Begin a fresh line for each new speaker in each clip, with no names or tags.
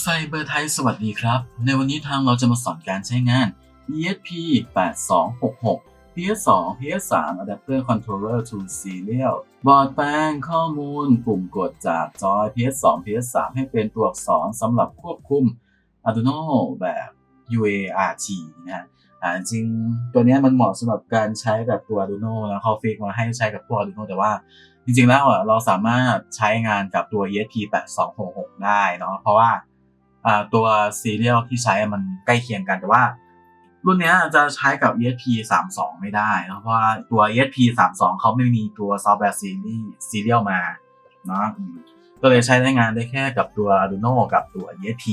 ไซเบอร์ไทยสวัสดีครับ ในวันนี้ทางเราจะมาสอนการใช้งาน ESP 8266 PS2 PS3 Adapter Controller to Serial บอร์ดแปลงข้อมูล ปุ่มกดจากจอย PS2 PS3 ให้เป็นตัวอักษรสำหรับควบคุม Arduino แบบ UART นะฮะอ่าจริงตัวนี้มันเหมาะสำหรับการใช้กับตัว Arduino แล้วเขาฟิกมาให้ใช้กับพว Arduino แต่ว่าจริงๆแล้วอะเราสามารถใช้งานกับตัว ESP 8266 ได้เนาะเพราะว่า ตัวซีเรียลที่ใช้มันใกล้เคียงกันแต่ว่า รุ่นนี้จะใช้กับ ESP 32ไม่ได้เพราะว่าตัว ESP 32เขาไม่มีตัวซอฟต์แวร์ซีรีส์ซีเรียลมาเนาะก็เลยใช้ได้งานได้แค่กับตัว Arduino กับตัว ESP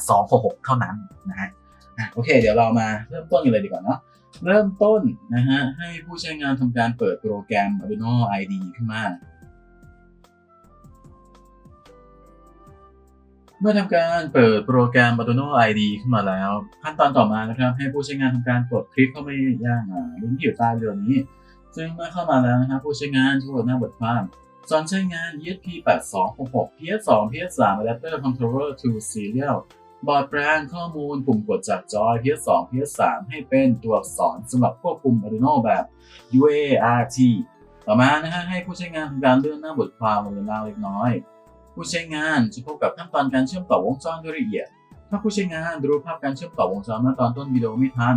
8266 เท่านั้นนะฮะอะโอเค เดี๋ยวเรามาเริ่มต้นกันเลยดีกว่าเนาะเริ่มต้นนะฮะให้ผู้ใช้งานทำการเปิดโปรแกรม Arduino IDE ขึ้นมา เมื่อทำการเปิดโปรแกรม Arduino IDE ขึ้นมาแล้ว ขั้นตอนต่อมานะครับให้ผู้ใช้งานทำการกดคลิกเข้าไปย่าลิงก์ที่อยู่ใต้เรือนี้ ซึ่งเมื่อเข้ามาแล้วนะครับผู้ใช้งานจะกดหน้าบทความสอนใช้งาน ESP 8266 PS2 PS3 Adapter Controller to Serial บอร์ดแปลงข้อมูลปุ่มกดจากจอย PS2 PS3 ให้เป็นตัวอักษรสำหรับควบคุม Arduino แบบ UART ต่อมานะฮะให้ผู้ใช้งานทำการเลื่อนหน้าบทความลงล่างเล็กน้อย ผู้ใช้งานจะพบกับขั้นตอนการเชื่อมต่อวงจรโดยละเอียด ถ้าผู้ใช้งานดูภาพการเชื่อมต่อวงจรเมื่อตอนต้นวิดีโอไม่ทัน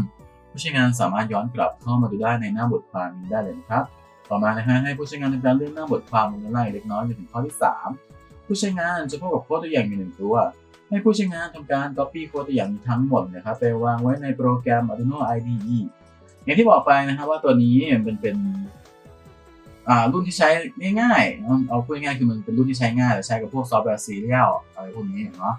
ผู้ใช้งานสามารถย้อนกลับเข้ามาดูได้ในหน้าบทความนี้ได้เลยนะครับ ต่อมานะฮะให้ผู้ใช้งานทำการเลื่อนหน้าบทความลงล่างเล็กน้อยจนถึงข้อที่ 3 ผู้ใช้งานจะพบกับโค้ดตัวอย่างอยู่หนึ่งตัว ให้ผู้ใช้งานทำการ copy โค้ดตัวอย่างทั้งหมดนะครับไปวางไว้ในโปรแกรม Arduino IDE อย่างที่บอกไปนะครับว่าตัวนี้มันเป็น รุ่นที่ใช้ง่ายๆเอาพูดง่ายคือมันเป็นรุ่นที่ใช้ง่ายและใช้กับพวกซอฟต์แวร์ซีเรียลอะไรพวกนี้เนาะ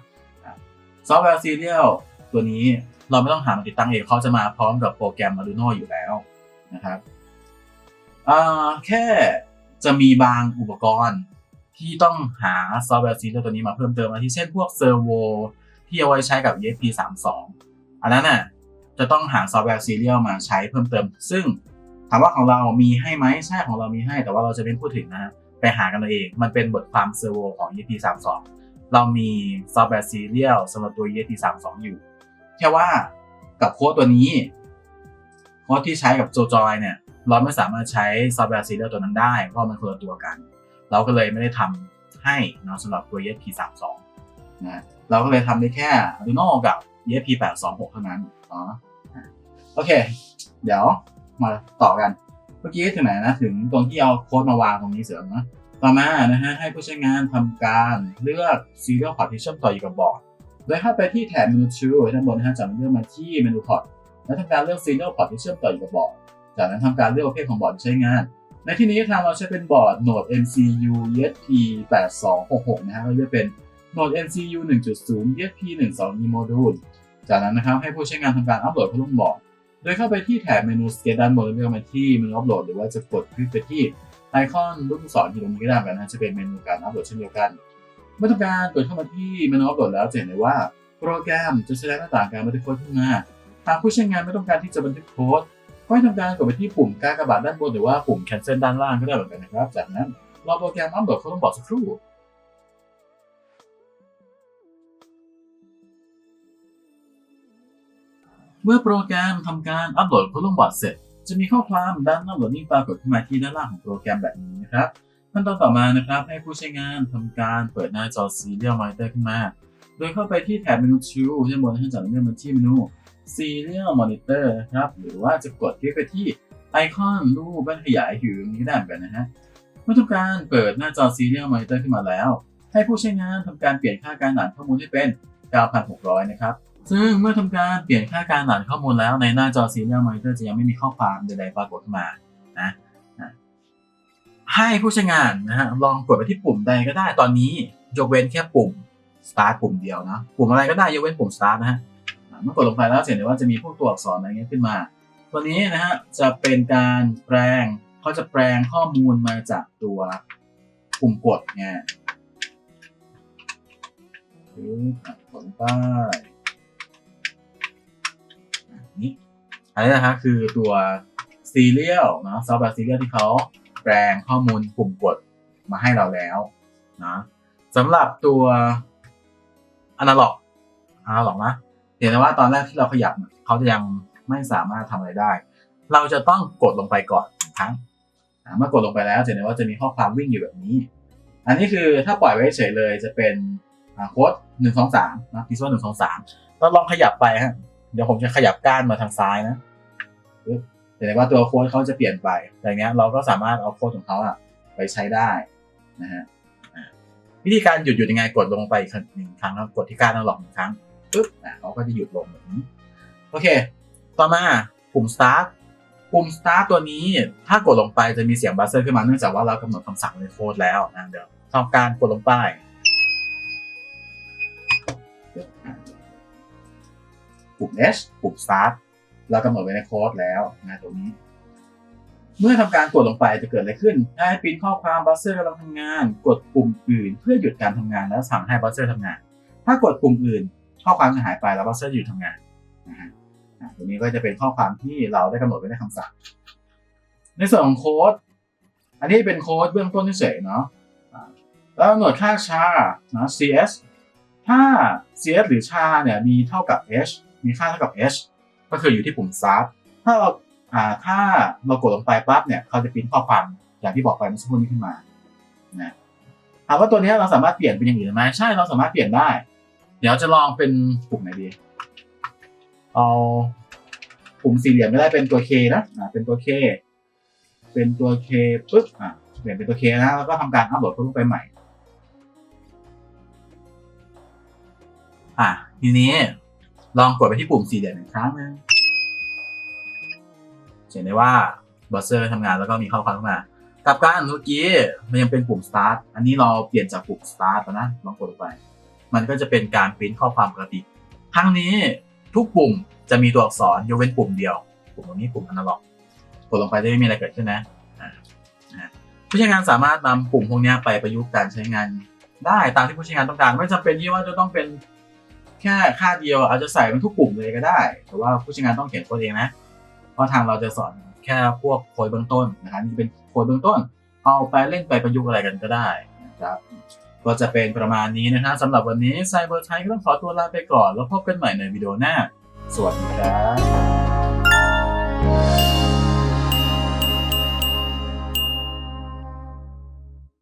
ซอฟต์แวร์ซีเรียลตัวนี้เราไม่ต้องหามาติดตั้งเองเขาจะมาพร้อมกับโปรแกรม Arduino อยู่แล้วนะครับอ่าแค่จะมีบางอุปกรณ์ที่ต้องหาซอฟต์แวร์ซีเรียลตัวนี้มาเพิ่มเติมอาทิเช่นพวกเซอร์โวที่เอาไว้ใช้กับ ESP 32 อันนั้นน่ะจะต้องหาซอฟต์แวร์ซีเรียลมาใช้เพิ่มเติม ซึ่ง ถามว่าของเรามีให้ไหมใช่ของเรามีให้ แต่ว่าเราจะไม่พูดถึงนะไปหากันเอาเอง มันเป็นบทความเซอร์โวของ EP 32เรามีซอฟต์แวร์ซีเรียลสำหรับตัว EP 32อยู่ แค่ว่ากับโค้ดตัวนี้โค้ดที่ใช้กับโจจอยเนี่ย เราไม่สามารถใช้ซอฟต์แวร์ซีเรียลตัวนั้นได้ เพราะมันคนละตัวกัน เราก็เลยไม่ได้ทำให้เนาะสำหรับตัว EP 32นะเราก็เลยทำได้แค่ Arduino กับ EP 826เท่านั้นเนาะโอเค เดี๋ยว มาต่อกัน เมื่อกี้ถึงไหนนะ ถึงตรงที่เอาโค้ดมาวางตรงนี้เสริมนะต่อมานะฮะให้ผู้ใช้งานทำการเลือก Serial Port ที่เชื่อมต่ออยู่กับบอร์ดโดยเข้าไปที่แถบเมนู Tool ด้านบนนะฮะจากนั้นเลือกมาที่เมนู Port แล้วทำการเลือก Serial Port ที่เชื่อมต่ออยู่กับบอร์ดจากนั้นทำการเลือกประเภทของบอร์ดใช้งาน ในที่นี้ทางเราใช้เป็นบอร์ด Node MCU ESP 8266 นะฮะเราเลือกเป็น Node MCU 1.0 ESP 12 E Module จากนั้นนะครับให้ผู้ใช้งานทำการอัปโหลดเข้าลงบอร์ด โดยเข้าไปที่แถบเมนู Scan ด้านบนเลือกมาที่เมนูอัปโหลดหรือว่าจะกดคลิกไปที่ไอคอนรูปลูกศรที่ตรงนี้ก็ได้เหมือนกันนะจะเป็นเมนูการอัปโหลดเช่นเดียวกันเมื่อทำการกดเข้ามาที่เมนูอัปโหลดแล้วจะเห็นเลยว่า โปรแกรมจะแสดงหน้าต่างการบันทึกโค้ดขึ้นมาหากผู้ใช้งานไม่ต้องการที่จะบันทึกโค้ดก็ให้ทำการกดไปที่ปุ่มกากบาทด้านบนหรือว่าปุ่ม cancel ด้านล่างก็ได้เหมือนกันนะครับ จากนั้นรอโปรแกรมอัปโหลดเขาต้องบอกสักครู่ เมื่อโปรแกรมทำการอัปโหลดเข้าลงบอร์ดเสร็จ จะมีข้อความด้านหน้าโหลดนิ่งปรากฏขึ้นมาที่ด้านล่างของโปรแกรมแบบนี้นะครับขั้นตอนต่อมานะครับ ให้ผู้ใช้งานทำการเปิดหน้าจอ Serial Monitor ขึ้นมา โดยเข้าไปที่แถบเมนู Tool ด้านบนให้จากนั้นเลือกมาที่เมนู Serial Monitor นะครับ หรือว่าจะกดคลิกไปที่ไอคอนรูปแว่นขยายอยู่ตรงนี้ได้เหมือนกันนะฮะเมื่อทำการเปิดหน้าจอ Serial Monitor ขึ้นมาแล้ว ให้ผู้ใช้งานทำการเปลี่ยนค่าการอ่านข้อมูลให้เป็น 9,600 นะครับ ซึ่งเมื่อทำการเปลี่ยนค่าการอ่านข้อมูลแล้วในหน้าจอ Serial Monitor จะยังไม่มีข้อความใดๆปรากฏขึ้นมานะให้ผู้ใช้งานนะฮะลองกดไปที่ปุ่มใดก็ได้ตอนนี้ยกเว้นแค่ปุ่ม Start ปุ่มเดียวนะปุ่มอะไรก็ได้ยกเว้นปุ่ม Start นะฮะเมื่อกดลงไปแล้วเห็นได้ว่าจะมีพวกตัวอักษรอะไรเงี้ยขึ้นมา ตัวนี้นะฮะจะเป็นการแปลงเขาจะแปลงข้อมูลมาจากตัวปุ่มกดไงปึ๊บอะกดลงไป อันนี้นะฮะคือตัวซีเรียลนะซอฟต์แวร์ซีเรียลที่เขาแปลงข้อมูลปุ่มกดมาให้เราแล้วนะสำหรับตัวอนาล็อกอนาล็อกนะเห็นไหมว่าตอนแรกที่เราขยับเขาจะยังไม่สามารถทำอะไรได้ เราจะต้องกดลงไปก่อนหนึ่งครั้งเมื่อกดลงไปแล้วจะเห็นว่าจะมีข้อความวิ่งอยู่แบบนี้ อันนี้คือถ้าปล่อยไว้เฉยเลยจะเป็นโค้ดหนึ่งสองสามนะพิซซ่าหนึ่งสองสามเราลองขยับไปฮะเดี๋ยวผมจะขยับก้านมาทางซ้ายนะ ปึ๊บเห็นไหมว่าตัวโค้ดเขาจะเปลี่ยนไปอย่างเงี้ยเราก็สามารถเอาโค้ดของเขาอะไปใช้ได้นะฮะวิธีการหยุดหยุดยังไงกดลงไปหนึ่งครั้งแล้วกดที่กานแล้วหลอกหนึ่งครั้งปึ๊บอะเขาก็จะหยุดลงแบบนี้โอเค ต่อมาปุ่ม start ปุ่ม start ตัวนี้ถ้ากดลงไปจะมีเสียงบัสเซอร์ขึ้นมาเนื่องจากว่าเรากำหนดคำสั่งในโค้ดแล้วนะเดี๋ยวทำการกดลงไปปุ่ม H ปุ่ม start เรากำหนดไว้ในโค้ดแล้วนะตัวนี้ เมื่อทำการกดลงไปจะเกิดอะไรขึ้นให้ปิ้นข้อความบัสเซอร์กำลังทำงาน กดปุ่มอื่น เพื่อหยุดการทำงานแล้วสั่งให้บัสเซอร์ทำงาน ถ้ากดปุ่มอื่น ข้อความจะหายไปแล้วบัสเซอร์หยุดทำงานนะฮะตัวนี้ก็จะเป็นข้อความที่เราได้กำหนดไว้ในคำสั่ง ในส่วนของโค้ด อันนี้เป็นโค้ดเบื้องต้นเฉยเนาะแล้วกำหนดค่าชานะ cs ถ้า cs หรือชาเนี่ยมีเท่ากับ h มีค่าเท่ากับ h ก็คืออยู่ที่ปุ่ม start ถ้าเราอ่าถ้าเรากดลงไปปั๊บเนี่ยเขาจะพิมพ์ข้อความอย่างที่บอกไปเมื่อสักครู่นี้ขึ้นมานะถามว่าตัวนี้เราสามารถเปลี่ยนเป็นอย่างอื่นไหมใช่เราสามารถเปลี่ยนได้ เดี๋ยวจะลองเป็นปุ่มไหนดีเอาปุ่มสี่เหลี่ยมไม่ได้เป็นตัว K นะอ่าเป็นตัว K เป็นตัว K ปึ๊บอะเปลี่ยนเป็นตัว K นะแล้วก็ทำการอัปโหลดรูปไปใหม่ อะทีนี้ ลองกดไปที่ปุ่มสี่เหลี่ยมอีกครั้งหนึงเห็นได้ว่าบอสเซอร์ทำงานแล้วก็มีข้อความเข้ามากับการเมื่อกี้มันยังเป็นปุ่ม start อันนี้เราเปลี่ยนจากปุ่ม start แล้วนะลองกดลงไป มันก็จะเป็นการพิมพ์ข้อความปกติครั้งนี้ทุกปุ่มจะมีตัวอักษรยกเว้นปุ่มเดียว ปุ่มตรงนี้ปุ่มอนาล็อกกดลงไปจะไม่มีอะไรเกิดขึ้นนะอ่าอ่าผู้ใช้งานสามารถนำปุ่มพวกนี้ไปประยุกต์การใช้งานได้ตามที่ผู้ใช้งานต้องการ ไม่จำเป็นที่ว่าจะต้องเป็น แค่ค่าเดียวอาจจะใส่เป็นทุกปุ่มเลยก็ได้ แต่ว่าผู้ใช้งานต้องเขียนโค้ดเองนะ เพราะทางเราจะสอนแค่พวกโค้ดเบื้องต้นนะครับนี่เป็นโค้ดเบื้องต้น เอาไปเล่นไปประยุกต์อะไรกันก็ได้นะครับก็จะเป็นประมาณนี้นะฮะสำหรับวันนี้ไซเบอร์ไทยก็ต้องขอตัวลาไปก่อน แล้วพบกันใหม่ในวิดีโอหน้า สวัสดีครับ